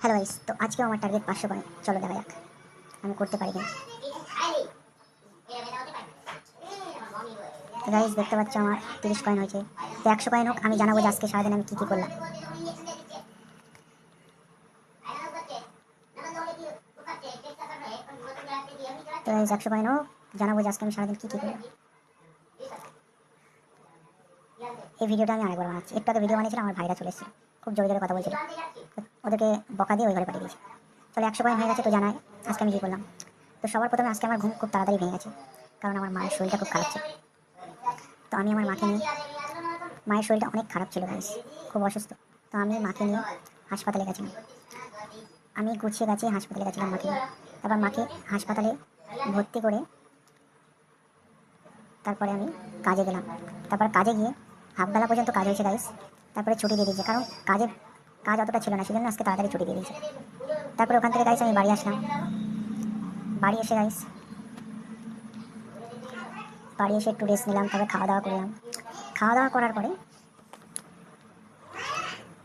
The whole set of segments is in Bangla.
হ্যালো গাইস তো আজকেও আমার টার্গেট পাঁচশো পয়েন্ট চলো দেখা যাক। আমি করতে পারি কিনা। তো গাইস দেখতে পাচ্ছ আমার তিরিশ কয়েন হয়েছে। তো একশো কয়েন হোক, আমি জানাব যে আজকে সারাদিন আমি কী কী করলাম। তো গাইস একশো কয়েন হোক, জানাব যে আজকে আমি সারাদিন কী কী করলাম। এই ভিডিওটা আমি আরেকবার বানাচ্ছি। একটু ভিডিও বানিয়েছিলাম, আমার ভাইরা চলে এসেছিল। খুব জোরে জোরে কথা বলছিল। ওদেরকে বকা দিয়ে ওই ঘরে পাঠিয়ে দিয়েছি। চলো একশো কয়েন হয়ে গেছে তো জানাই আজকে আমি কী করলাম? তো সবার প্রথমে আজকে আমার ঘুম খুব তাড়াতাড়ি ভেঙে গেছে, কারণ আমার মায়ের শরীরটা খুব খারাপ ছিল। তো আমি আমার মাকে নিয়ে, মায়ের শরীরটা অনেক খারাপ ছিল গাইস খুব অসুস্থ। তো আমি মাকে নিয়ে হাসপাতালে গেছিলাম। আমি গুছিয়ে গাছিয়ে হাসপাতালে গেছিলাম মাকে তারপর মাকে হাসপাতালে ভর্তি করে তারপরে আমি কাজে গেলাম। তারপর কাজে গিয়ে হাফবেলা পর্যন্ত কাজ হয়েছে গাইস তারপরে ছুটি দিয়ে দিয়েছে। কারণ কাজে, কাজ অতটা ছিল না, সেজন্য আজকে তাড়াতাড়ি ছুটি দিয়ে দিয়েছে। তারপরে ওখান থেকে গাইস আমি বাড়ি আসলাম। বাড়ি এসে গাইস বাড়ি এসে একটু রেস্ট নিলাম, তারপরে খাওয়া দাওয়া করলাম। খাওয়া দাওয়া করার পরে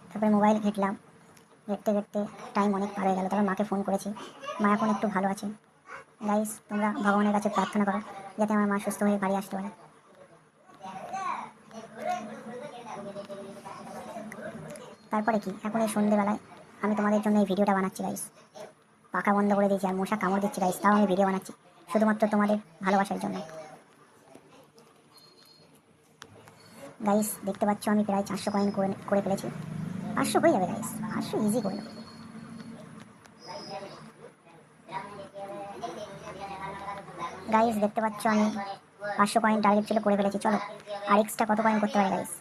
তারপরে মোবাইল ঘেটলাম। ঘেটতে ঘেটতে টাইম অনেক পার হয়ে গেল, তারপর মাকে ফোন করেছি। মা এখন একটু ভালো আছে। গাইস তোমরা ভগবানের কাছে প্রার্থনা করো, যাতে আমার মা সুস্থ হয়ে বাড়ি আসতে পারে। তারপরে কি? এখন এই সন্ধেবেলায় আমি তোমাদের জন্য এই ভিডিওটা বানাচ্ছি গাইস পাখা বন্ধ করে দিয়েছি আর মশা কামড় দিচ্ছি গাইস তাও আমি ভিডিও বানাচ্ছি, শুধুমাত্র তোমাদের ভালোবাসার জন্য। গাইস দেখতে পাচ্ছ, আমি প্রায় চারশো কয়েন করে করে ফেলেছি। পাঁচশো হয়ে যাবে গাইস পাঁচশো ইজি করল গাইস দেখতে পাচ্ছ, আমি পাঁচশো কয়েন টার্গেট ছিল করে ফেলেছি। চলো, আর এক্সট্রা কত কয়েন করতে পারি গাইস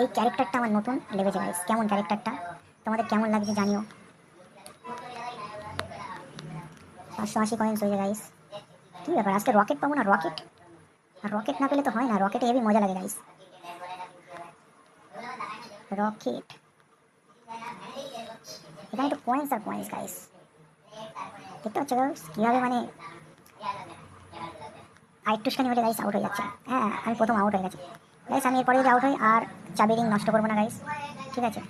এই ক্যারেক্টারটা আমার নতুন লেগেছে গাইস কেমন ক্যারেক্টারটা তোমাদের কেমন লাগছে জানিও। পাঁচশো আশি কয়েন্স হয়েছে গাইস কী ব্যাপার, আজকে রকেট পাবো না রকেট আর রকেট না পেলে তো হয় না রকেটে হেভি মজা লাগে গাইস রকেট এখানে তো কয়েন্স আর কয়েন্স গাইস দেখতে পাচ্ছ গাইস কীভাবে মানে আর একটুখানি হলে গাইস আউট হয়ে যাচ্ছে। হ্যাঁ আমি প্রথম আউট হয়ে গেছি। গাইস আমি এরপরে যদি আউট হই, আর চাবি রিং নষ্ট করব না গাইস ঠিক আছে?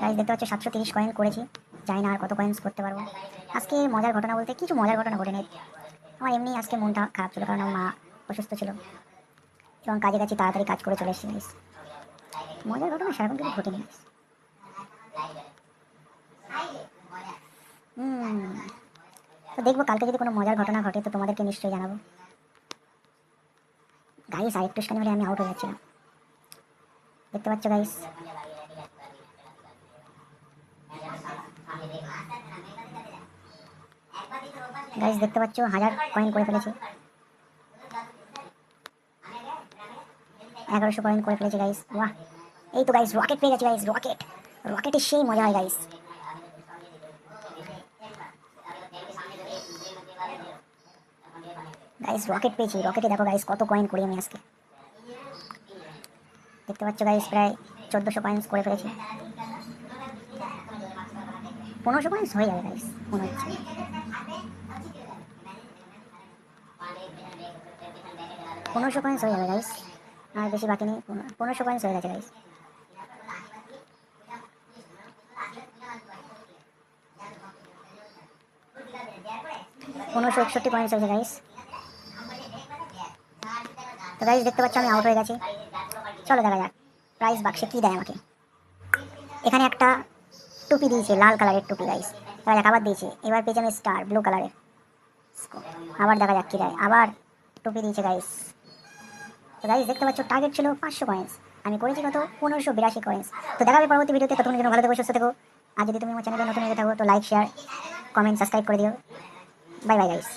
গাইস দেখতে পাচ্ছ, সাতশো তিরিশ কয়েন করেছি। জানি না আর কত কয়েন্স করতে পারব। আজকে মজার ঘটনা বলতে কিছু মজার ঘটনা ঘটে নেই আমার এমনি আজকে মনটা খারাপ ছিল, কারণ মা অসুস্থ ছিল। এবং কাজে কাছে তাড়াতাড়ি কাজ করে চলে এসেছি গাইস মজার ঘটনা সেরকম কিছু ঘটেনি হুম। তো দেখব, কালকে যদি কোনো মজার ঘটনা ঘটে, তো তোমাদেরকে নিশ্চয়ই জানাব। গাইস আর একটু হলে আমি আউট হয়ে যাচ্ছিলাম। দেখতে পাচ্ছ গাইস গাইস দেখতে পাচ্ছ, হাজার কয়েন করে ফেলেছি। এগারোশো কয়েন করে ফেলেছি গাইস বাহ! এই তো গাইস রকেট পেয়ে গেছি গাইস রকেট রকেটের সেই মজা হয় গাইস গাইস রকেট পেয়েছি। রকেটে দেখো গাইস কত কয়েন করি আমি আজকে। দেখতে পাচ্ছ গাইস প্রায় চোদ্দোশো কয়েন্স করে ফেলেছি। পনেরোশো কয়েন্স হয়ে যাবে গাইস মনে হচ্ছে। পনেরোশো কয়েন্স হয়ে যাবে গাইস আর বেশি বাকি নেই। পনেরো- পনেরোশো কয়েন্স হয়ে গেছে গাইস পনেরোশো একষট্টি পয়েন্টস হয়েছে গাইস তো গাইস দেখতে পাচ্ছ, আমি আউট হয়ে গেছি। চলো দেখা যাক প্রাইস বাক্সে কী দেয় আমাকে। এখানে একটা টুপি দিয়েছে, লাল কালারের টুপি এবার দেখ আবার দিয়েছে। এবার পেয়েছি আমি স্টার ব্লু কালারের। আবার দেখা যাক কী দেয়। আবার টুপি দিয়েছে গাইস তো গাইস দেখতে পাচ্ছ টার্গেট ছিল পাঁচশো কয়েন্স আমি করেছি কত? পনেরোশো বিরাশি কয়েন্স তো দেখা হবে পরবর্তী ভিডিওতে। ততক্ষণ জন্য ভালো থেকো, সুস্থ থেকো। আর যদি তুমি আমার চ্যানেলে নতুন হয়ে থাকো, তো লাইক শেয়ার কমেন্ট সাবস্ক্রাইব করে দিও। Bye bye guys